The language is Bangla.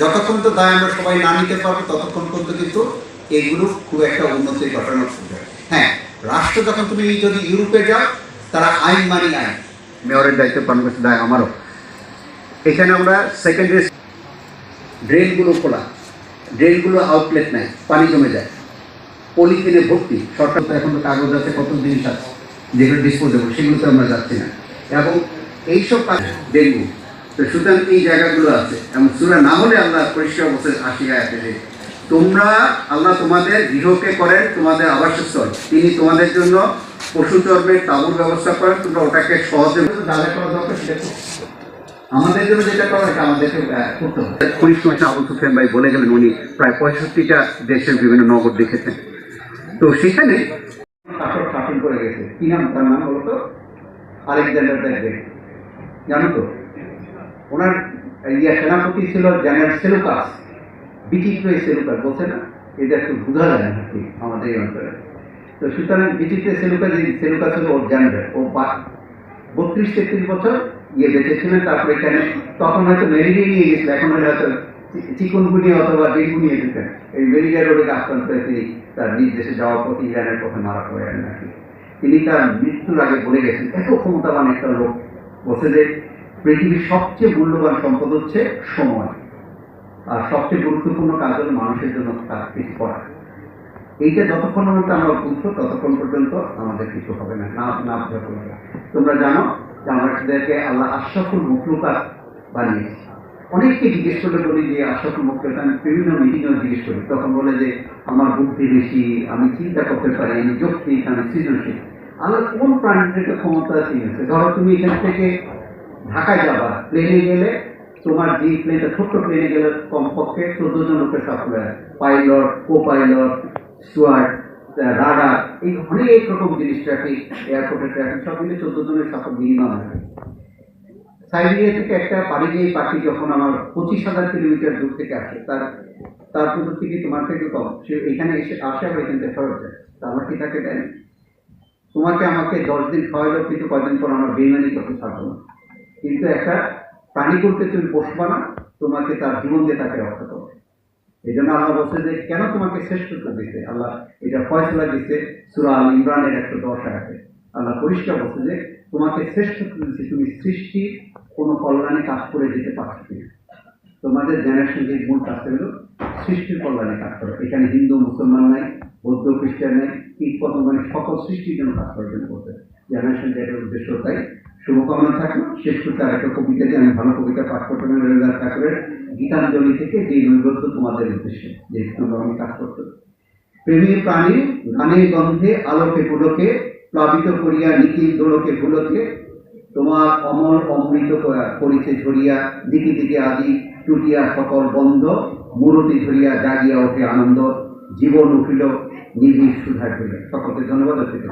যতক্ষণ তো দায় আমরা সবাই না নিতে পারব, ততক্ষণ পর্যন্ত কিন্তু এগুলো খুব একটা উন্নতি ঘটানোর সুযোগ হ্যাঁ রাষ্ট্র যখন তুমি যদি ইউরোপে যাও, তারা আইন মানি আইন। মেয়রের দায়িত্ব পালন করছে, দায় আমারও। এখানে আমরা সেকেন্ডারি ড্রেনগুলো খোলা। ড্রেনগুলো আউটলেট নেয় পানি জমে যায়। পলিথিনে ভর্তি। সরকার তো এখন তো কাগজ আছে, কত জিনিস আছে, যেগুলো ডিসপোজেবল সেগুলোতে আমরা যাচ্ছি না। এবং এইসব কাজ ডেঙ্গু তো সুতরাং এই জায়গাগুলো আছে। এবং সুরা না হলে আল্লাহ পরিষ্কার বছর আসি আয়াতে যে তোমরা আল্লাহ তোমাদের গৃহকে করেন তোমাদের আবাসস্থল। তিনি তোমাদের জন্য পশু চর্মের তাবুর ব্যবস্থা করেন তোমরা ওটাকে সহজে দাদা করা দরকার সেটা আমাদের জন্য যেটা করা এটা আমাদেরকে করতে হবে। পুলিশ কমিশনার আবুল সুফিয়ান ভাই বলে গেলেন উনি প্রায় পঁয়ষট্টিটা দেশের বিভিন্ন নগর দেখেছেন। তো সেখানে শাসক শাসন করে গেছে। কি নাম? তার নাম বলতো আলেকজান্ডার দ্য গ্রেট। জানো তো? ওনার ইয়া সেনাপতি ছিল, জেনারেল সেলুকাস। বিচিত্র এই সেলুকাস বলছে না? এটা একটু বোঝা যায় না আমাদের এই অঞ্চলে। তো সুতরাং বিচিত্র সেলুকাস সেলুকাস হলো ওর জেনারেল ও বত্রিশ, তেত্রিশ বছর ইয়ে বেঁচে ছিলেন, তারপরে এখানে তখন হয়তো ম্যালেরিয়া নিয়ে গেছিল, এখন হয়তো চিকনগুনিয়া অথবা ডেঙ্গু নিয়ে যেতেন এই ম্যালেরিয়া রোগে আক্রান্ত তিনি তার নিজ দেশে যাওয়ার পথে ইরানের পথে মারা পড়ে পড়েন নাকি তিনি তার মৃত্যুর আগে বলে গেছেন, এত ক্ষমতাবান একটা লোক বলছে যে পৃথিবীর সবচেয়ে মূল্যবান সম্পদ হচ্ছে সময়। আর সবচেয়ে গুরুত্বপূর্ণ কাজ হলো মানুষের জন্য কাজ কিছু করা এইটা যতক্ষণ পর্যন্ত আমরা বুঝব ততক্ষণ পর্যন্ত আমাদের কিছু হবে না না না। তোমরা জানো যে আমাদেরকে আল্লাহ আশরাফুল মুখলুকাত বানিয়েছে। অনেককে জিজ্ঞেস করলে বলি যে, আশরাফুল মুখলুকাত, আমি বিভিন্ন মিটিংয়েও জিজ্ঞেস করি। তখন বলে যে, আমার বুদ্ধি বেশি, আমি চিন্তা করতে পারি, আমি যৌক্তিক, আমি সৃজনশীল। আল্লাহ কোন প্রাণীদেরকে ক্ষমতা দিয়েছে? ধরো তুমি এখান থেকে ঢাকায় যাবা। প্লেনে গেলে তোমার যে প্লেনটা ছোট্ট প্লেনে গেলে কমপক্ষে চোদ্দ জন লোকের supply pilot co pilot steward radar এই অনেক রকম জিনিস ট্রাফিক এয়ারপোর্টের ট্রাফিক সব মিলে চোদ্দ জনের সাপোর্ট মিনিমাম আছে সাইবেরিয়া থেকে একটা পারিযায়ী পাখি যখন আমার পঁচিশ হাজার কিলোমিটার দূর থেকে আসে, তার তার পুরো থেকে তোমার থেকে কম। সে এখানে এসে আসে, আবার এখান থেকে ফেরত যায়। তা আমার কি তাকে দেন তোমাকে আমাকে দশ দিন খাওয়াইলো, কিন্তু কয়দিন পর আমার বেইমানি করতে থাকব না। কিন্তু একটা প্রাণী করতে তুমি বসবা না, তোমাকে তার জীবন দিয়ে তাকে রক্ষা করো এই জন্য আল্লাহ বলছে যে, কেন তোমাকে শ্রেষ্ঠত্ব দিতে আল্লাহ এটা ফয়সলা দিতে সুরা আল ইমরানের একশো দশ আয়াতে। আল্লাহ পরিষ্কার বলছে যে, তোমাকে শ্রেষ্ঠত্ব দিচ্ছে তুমি সৃষ্টি কোনো কল্যাণে কাজ করে যেতে পারছ কিনা। তোমাদের জেনারেশন যে মূল কাজটা হলো সৃষ্টির কল্যাণে কাজ করো। এখানে হিন্দু, মুসলমান নাই, বৌদ্ধ, খ্রিস্টান নাই, কীট পতঙ্গ সকল সৃষ্টির জন্য কাজ করার জন্য করতে জেনারেশন যেটার উদ্দেশ্য তাই শুভকামনা থাকল। শেষ করতে আরেকটা কবিতা যে আমি ভালো কবিতা পাঠ করতে রবীন্দ্রনাথ ঠাকুরের। গীতাঞ্জলি থেকে যে নৈবদ্য তোমাদের উদ্দেশ্যে, যে তোমরা আমি কাজ করতে প্রেমী প্রাণী গানের গন্ধে, আলোকে পুলকে, প্লাবিত করিয়া নিখিল দোলকে ভুলকে তোমার অমর অমৃত করিতে ঝরিয়া, দিকে দিকে আদি টুটিয়া সকল বন্ধ, মূরতি ধরিয়া জাগিয়া ওঠে আনন্দ, জীবন উঠিল, নিবিড় সুধা সকলকে ধন্যবাদ অর্পিত